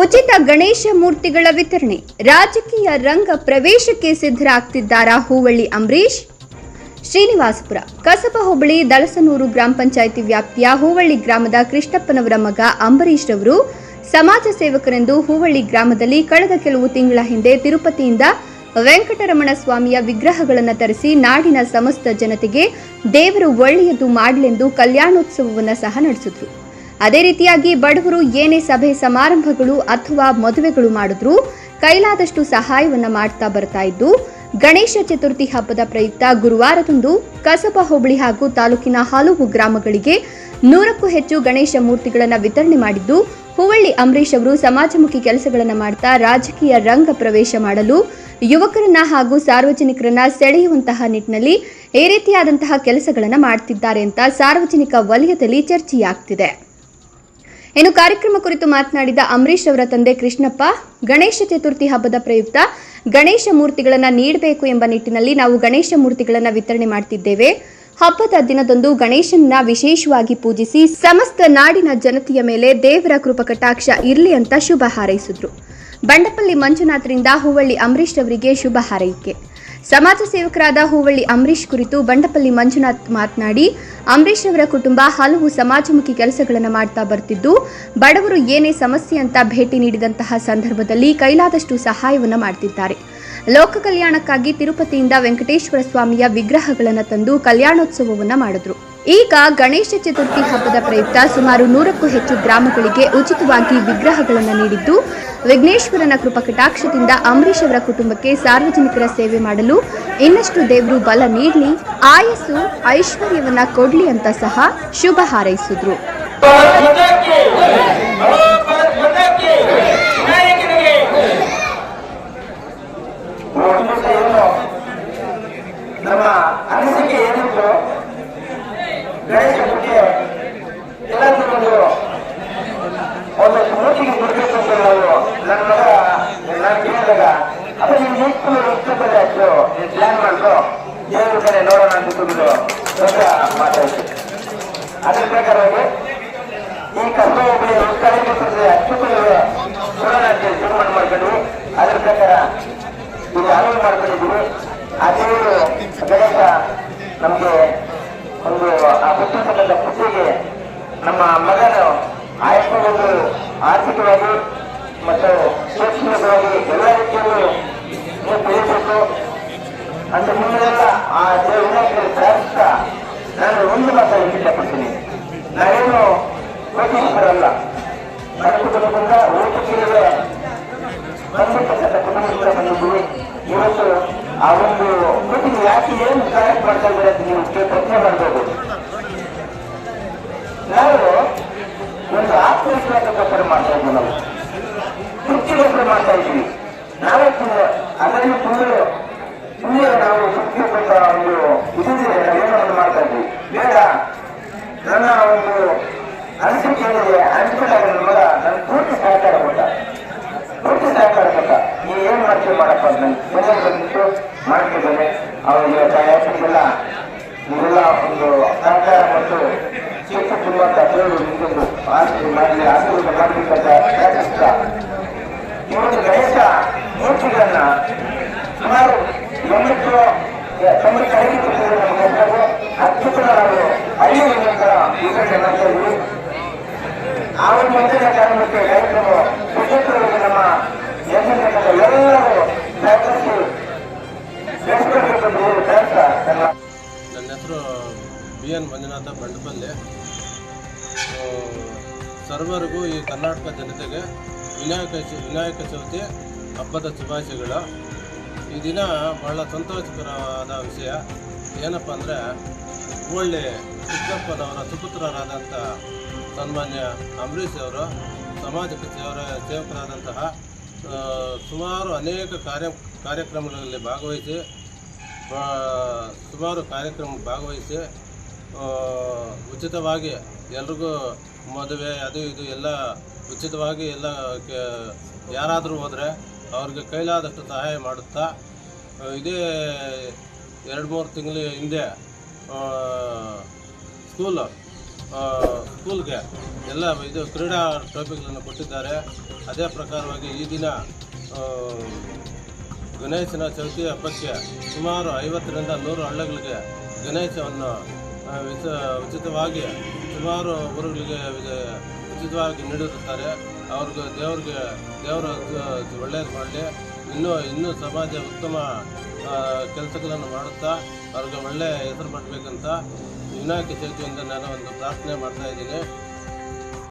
ಉಚಿತ ಗಣೇಶ ಮೂರ್ತಿಗಳ ವಿತರಣೆ. ರಾಜಕೀಯ ರಂಗ ಪ್ರವೇಶಕ್ಕೆ ಸಿದ್ಧರಾಗ್ತಿದ್ದಾರಾ ಹೂವಳ್ಳಿ ಅಂಬರೀಶ್ ಶ್ರೀನಿವಾಸಪುರ, ಕಸಬ ಹೋಬಳಿ ದಳಸನೂರು ಗ್ರಾಮ ಪಂಚಾಯಿತಿ ವ್ಯಾಪ್ತಿಯ ಹೂವಳ್ಳಿ ಗ್ರಾಮದ ಕೃಷ್ಣಪ್ಪನವರ ಮಗ ಅಂಬರೀಶ್ ರವರು ಸಮಾಜ ಸೇವಕರೆಂದು ಹೂವಳ್ಳಿ ಗ್ರಾಮದಲ್ಲಿ ಕಳೆದ ಕೆಲವು ತಿಂಗಳ ಹಿಂದೆ ತಿರುಪತಿಯಿಂದ ವೆಂಕಟರಮಣ ಸ್ವಾಮಿಯ ವಿಗ್ರಹಗಳನ್ನು ತರಿಸಿ ನಾಡಿನ ಸಮಸ್ತ ಜನತೆಗೆ ದೇವರು ಒಳ್ಳೆಯದು ಮಾಡಲೆಂದು ಕಲ್ಯಾಣೋತ್ಸವವನ್ನು ಸಹ ನಡೆಸಿದ್ರು. ಅದೇ ರೀತಿಯಾಗಿ ಬಡವರು ಏನೇ ಸಭೆ ಸಮಾರಂಭಗಳು ಅಥವಾ ಮದುವೆಗಳು ಮಾಡಿದ್ರು ಕೈಲಾದಷ್ಟು ಸಹಾಯವನ್ನು ಮಾಡ್ತಾ ಬರ್ತಾ ಇದ್ದು, ಗಣೇಶ ಚತುರ್ಥಿ ಹಬ್ಬದ ಪ್ರಯುಕ್ತ ಗುರುವಾರದಂದು ಕಸಬಾ ಹೋಬಳಿ ಹಾಗೂ ತಾಲೂಕಿನ ಹಲವು ಗ್ರಾಮಗಳಿಗೆ ನೂರಕ್ಕೂ ಹೆಚ್ಚು ಗಣೇಶ ಮೂರ್ತಿಗಳನ್ನು ವಿತರಣೆ ಮಾಡಿದ್ದು, ಹುವಳ್ಳಿ ಅಂಬರೀಶ್ ಅವರು ಸಮಾಜಮುಖಿ ಕೆಲಸಗಳನ್ನು ಮಾಡ್ತಾ ರಾಜಕೀಯ ರಂಗ ಪ್ರವೇಶ ಮಾಡಲು ಯುವಕರನ್ನ ಹಾಗೂ ಸಾರ್ವಜನಿಕರನ್ನ ಸೆಳೆಯುವಂತಹ ನಿಟ್ಟಿನಲ್ಲಿ ಈ ರೀತಿಯಾದಂತಹ ಕೆಲಸಗಳನ್ನು ಮಾಡ್ತಿದ್ದಾರೆ ಅಂತ ಸಾರ್ವಜನಿಕ ವಲಯದಲ್ಲಿ ಚರ್ಚೆಯಾಗ್ತಿದೆ. ಇನ್ನು ಕಾರ್ಯಕ್ರಮ ಕುರಿತು ಮಾತನಾಡಿದ ಅಂಬರೀಶ್ ಅವರ ತಂದೆ ಕೃಷ್ಣಪ್ಪ, ಗಣೇಶ ಚತುರ್ಥಿ ಹಬ್ಬದ ಪ್ರಯುಕ್ತ ಗಣೇಶ ಮೂರ್ತಿಗಳನ್ನು ನೀಡಬೇಕು ಎಂಬ ನಿಟ್ಟಿನಲ್ಲಿ ನಾವು ಗಣೇಶ ಮೂರ್ತಿಗಳನ್ನು ವಿತರಣೆ ಮಾಡ್ತಿದ್ದೇವೆ. ಹಬ್ಬದ ದಿನದಂದು ಗಣೇಶನನ್ನ ವಿಶೇಷವಾಗಿ ಪೂಜಿಸಿ ಸಮಸ್ತ ನಾಡಿನ ಜನತೆಯ ಮೇಲೆ ದೇವರ ಕೃಪಕಟಾಕ್ಷ ಇರಲಿ ಅಂತ ಶುಭ ಹಾರೈಸಿದ್ರು. ಬಂಡಪಲ್ಲಿ ಮಂಜುನಾಥ್ರಿಂದ ಹುವಳ್ಳಿ ಅಂಬರೀಶ್ ಅವರಿಗೆ ಶುಭ ಹಾರೈಕೆ. ಸಮಾಜ ಸೇವಕರಾದ ಹೂವಳ್ಳಿ ಅಂಬರೀಶ್ ಕುರಿತು ಬಂಡಪಲ್ಲಿ ಮಂಜುನಾಥ್ ಮಾತನಾಡಿ ಅಂಬರೀಶ್ ಅವರ ಕುಟುಂಬ ಹಲವು ಸಮಾಜಮುಖಿ ಕೆಲಸಗಳನ್ನು ಮಾಡ್ತಾ ಬರ್ತಿದ್ದು, ಬಡವರು ಏನೇ ಸಮಸ್ಯೆ ಅಂತ ಭೇಟಿ ನೀಡಿದಂತಹ ಸಂದರ್ಭದಲ್ಲಿ ಕೈಲಾದಷ್ಟು ಸಹಾಯವನ್ನು ಮಾಡ್ತಿದ್ದಾರೆ. ಲೋಕ ಕಲ್ಯಾಣಕ್ಕಾಗಿ ತಿರುಪತಿಯಿಂದ ವೆಂಕಟೇಶ್ವರ ಸ್ವಾಮಿಯ ವಿಗ್ರಹಗಳನ್ನು ತಂದು ಕಲ್ಯಾಣೋತ್ಸವವನ್ನು ಮಾಡಿದ್ರು. ಈಗ ಗಣೇಶ ಚತುರ್ಥಿ ಹಬ್ಬದ ಪ್ರಯುಕ್ತ ಸುಮಾರು ನೂರಕ್ಕೂ ಹೆಚ್ಚು ಗ್ರಾಮಗಳಿಗೆ ಉಚಿತವಾಗಿ ವಿಗ್ರಹಗಳನ್ನು ನೀಡಿದ್ದು, ವಿಘ್ನೇಶ್ವರನ ಕೃಪಕಟಾಕ್ಷದಿಂದ ಅಂಬರೀಷ್ ಅವರ ಕುಟುಂಬಕ್ಕೆ ಸಾರ್ವಜನಿಕರ ಸೇವೆ ಮಾಡಲು ಇನ್ನಷ್ಟು ದೇವರು ಬಲ ನೀಡಲಿ, ಆಯಸ್ಸು, ಐಶ್ವರ್ಯವನ್ನ ಕೊಡ್ಲಿ ಅಂತ ಸಹ ಶುಭ ಹಾರೈಸಿದ್ರು ಮತಕ್ಕೆ ಮತಕ್ಕೆ ನಾಯಕನಿಗೆ ಒಂದು ದಿವಸ ಏನು ನಮ್ಮ ಅನಿಸಿಕೆ ಏನಿತ್ತು ಗಣೇಶ ಪೂಜೆ ಎಲ್ಲರಿಗೂ ಒಂದು ಒಂದು ಸ್ಮೃತಿಗೆ ಅಂತ ನಾವು ನನ್ನ ಮಗ ನಾನು ಕೇಳಿದಾಗ ಅದು ನೀವು ಎಷ್ಟು ಇಷ್ಟಪಟ್ಟೆ ಅಷ್ಟು. ನೀವು ಪ್ಲಾನ್ ಮಾಡಿದ್ರು ದೇವ್ರ ಕಡೆ ನೋಡೋಣ ಅಂತ ತುಂಬಿದು ದೊಡ್ಡ ಮಾತಾಯ್ತು. ಅದ್ರ ಪ್ರಕಾರವಾಗಿ ಈ ಕಷ್ಟ ಕಡೆ ಉತ್ಸಾಹ ಅಚ್ಚುಕಡೆ ನೋಡೋಣ ಅಂತ ತೀರ್ಮಾನ ಮಾಡ್ಕೊಂಡ್ವಿ ಅದ್ರ ಪ್ರಕಾರ ಇದು ಅನುವು ಮಾಡ್ಕೊಂಡಿದ್ದೀವಿ. ಆ ದೇವರು ಗಣೇಶ ನಮಗೆ ಒಂದು ಆ ಪುಸ್ತಕದ ಪುಟ್ಟಿಗೆ ನಮ್ಮ ಮಗನು ಆಯಸ್ಸ ಆರ್ಥಿಕವಾಗಿ ಮತ್ತು ಶೈಕ್ಷಣಿಕವಾಗಿ ಎಲ್ಲ ರೀತಿಯಲ್ಲೂ ನೀವು ತಿಳಿಸಬೇಕು ಅಂತ ಮುಂದೆಲ್ಲ ಆ ದೇವರಿಗೆ ಪ್ರಾರ್ಥಿಸ್ತಾ ನಾನು ಒಂದು ಮಾತಾಡಿ ಇಷ್ಟಪಡ್ತೀನಿ. ನಾವೇನು ಕೋಟೀಶ್ವರಲ್ಲ ನನ್ನ ಕುಟುಂಬದಿಂದ ಊಟಕ್ಕಿರುವೆ ಬಂದಿರ್ತಕ್ಕಂಥ ಕುಟುಂಬದಿಂದ ಬಂದಿದ್ದೀವಿ ಇವತ್ತು ಆ ಒಂದು ಮೀಟಿಂಗ್ ಯಾಕೆ ಏನು ಕಾರ್ಯ ಮಾಡ್ತಾ ಇದ್ದಾರೆ ಅಂತ ನೀವು ಪ್ರಶ್ನೆ ಮಾಡ್ಬೋದು. ನಾವು ಒಂದು ಆತ್ಮವಿಶ್ವಾಸಕ್ಕೋಸ್ಕರ ಮಾಡ್ತಾ ಇದ್ದೀವಿ ನಾವು. ತೃಪ್ತಿಗೋಸ್ಕರ ಮಾಡ್ತಾ ಇದ್ದೀವಿ ನಾವೇ ಅದರಲ್ಲಿ ಸುಮ್ಮನೆ ಸುಮ್ಮನೆ ನಾವು ತೃಪ್ತಿಗೊಂಡ ಒಂದು ಇದಿದೆ ನಾವೇನೋ ಒಂದು ಮಾಡ್ತಾ ಇದ್ವಿ. ಬೇಡ, ನನ್ನ ಒಂದು ಅನಿಸಿಕೆ ಏನಿದೆ ಅನಿಸಿದಾಗ ನನ್ನ ಮಗ, ನನ್ನ ಪೂರ್ತಿ ಸಹಕಾರ ಕೊಟ್ಟ. ಪೂರ್ತಿ ಸಹಕಾರ ಕೊಟ್ಟ. ನೀ ಏನ್ ಮಾಡ್ತೀವಿ ಮಾಡಪ್ಪ ನಂಗೆ ಮನೆಗೆ ಬಂದಿತ್ತು ಮಾಡ್ತಿದ್ದೇನೆ. ಅವರಿಗೆ ತಯಾರಿಸಿದ್ದೆಲ್ಲ ಇದೆಲ್ಲ ಒಂದು ಸಹಕಾರ ಮತ್ತು ಚಿಕ್ಕ ತುಂಬಂತ ದೇವರು ನಿಂತು ಆಸ್ತಿ ಮಾಡಲಿ ಈ ಒಂದು ಗಣೇಶ ಮೂರ್ತಿಗಳನ್ನ ಸುಮಾರು ಎಂಬತ್ತು ತೊಂಬತ್ತು ಐದು ನಮಗೆ ನಾವು ಐದು ನಂತರ ಆ ಒಂದು ಮಂದಿರ ಕಾರಣಕ್ಕೆ ರೈತರು ಸುಚಿತ್ರವಾಗಿ ನಮ್ಮ ಎಲ್ಲರೂ ಸಹಕರಿಸಿ ನನ್ನ ಹೆಸರು ಬಿ ಎನ್ ಮಂಜುನಾಥ ಬಂಡಪಲ್ಲಿ ಸರ್ವರಿಗೂ ಈ ಕರ್ನಾಟಕ ಜನತೆಗೆ ವಿನಾಯಕ ವಿನಾಯಕ ಚೌತಿ ಹಬ್ಬದ ಶುಭಾಶಯಗಳು. ಈ ದಿನ ಬಹಳ ಸಂತೋಷಕರವಾದ ವಿಷಯ. ಏನಪ್ಪ ಅಂದರೆ ಹುಬ್ಬಳ್ಳಿ ಚಿಕ್ಕಪ್ಪನವರ ಸುಪುತ್ರರಾದಂಥ ಸನ್ಮಾನ್ಯ ಅಂಬರೀಷ್ ಅವರು, ಸಮಾಜಕ್ಕೆ ಸೇವರ, ಸೇವಕರಾದಂತಹ ಸುಮಾರು ಅನೇಕ ಕಾರ್ಯ, ಕಾರ್ಯಕ್ರಮಗಳಲ್ಲಿ ಭಾಗವಹಿಸಿ ಸುಮಾರು ಕಾರ್ಯಕ್ರಮ ಭಾಗವಹಿಸಿ ಉಚಿತವಾಗಿ ಎಲ್ರಿಗೂ ಮದುವೆ, ಅದು ಇದು ಎಲ್ಲ ಉಚಿತವಾಗಿ ಎಲ್ಲ ಯಾರಾದರೂ ಹೋದರೆ ಅವ್ರಿಗೆ ಕೈಲಾದಷ್ಟು ಸಹಾಯ ಮಾಡುತ್ತಾ ಇದೇ ಎರಡು ಮೂರು ತಿಂಗಳ ಹಿಂದೆ ಸ್ಕೂಲ್ ಸ್ಕೂಲ್ಗೆ ಎಲ್ಲ ಇದು ಕ್ರೀಡಾ ಟ್ರೋಫಿಗಳನ್ನು ಕೊಟ್ಟಿದ್ದಾರೆ. ಅದೇ ಪ್ರಕಾರವಾಗಿ ಈ ದಿನ ಗಣೇಶನ ಚೌತಿ ಹಬ್ಬಕ್ಕೆ ಸುಮಾರು ಐವತ್ತರಿಂದ ನೂರು ಹಳ್ಳಿಗಳಿಗೆ ಗಣೇಶವನ್ನು ಉಚಿತವಾಗಿ ಸುಮಾರು ಊರುಗಳಿಗೆ ಉಚಿತವಾಗಿ ನೀಡಿರುತ್ತಾರೆ. ಅವ್ರಿಗೆ ದೇವ್ರಿಗೆ, ದೇವರು ಒಳ್ಳೆಯದು ಮಾಡಲಿ. ಇನ್ನೂ ಇನ್ನೂ ಸಮಾಜ ಉತ್ತಮ ಕೆಲಸಗಳನ್ನು ಮಾಡುತ್ತಾ, ಅವ್ರಿಗೆ ಒಳ್ಳೆಯ ಹೆಸರು ಮಾಡಬೇಕಂತ ವಿನಾಯಕ ಚೌತಿಯಿಂದ ನಾನು ಒಂದು ಪ್ರಾರ್ಥನೆ ಮಾಡ್ತಾ ಇದ್ದೀನಿ.